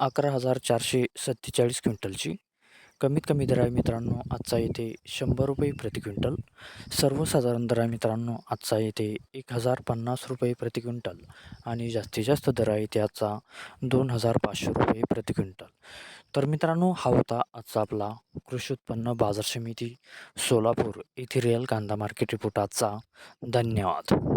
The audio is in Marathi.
अकरा हजार चारशे सत्तेचाळीस क्विंटलची. कमीत कमी दर आहे मित्रांनो आजचा येथे शंभर रुपये प्रति क्विंटल. सर्वसाधारण दर आहे मित्रांनो आजचा येथे एक हजार पन्नास रुपये प्रति क्विंटल. आणि जास्तीत जास्त दर आहे ते आजचा दोन हजार पाचशे रुपये प्रति क्विंटल. तर मित्रांनो हा होता आजचा आपला कृषी उत्पन्न बाजार समिती सोलापूर येथे रिअल कांदा मार्केट रिपोर्ट आजचा. धन्यवाद.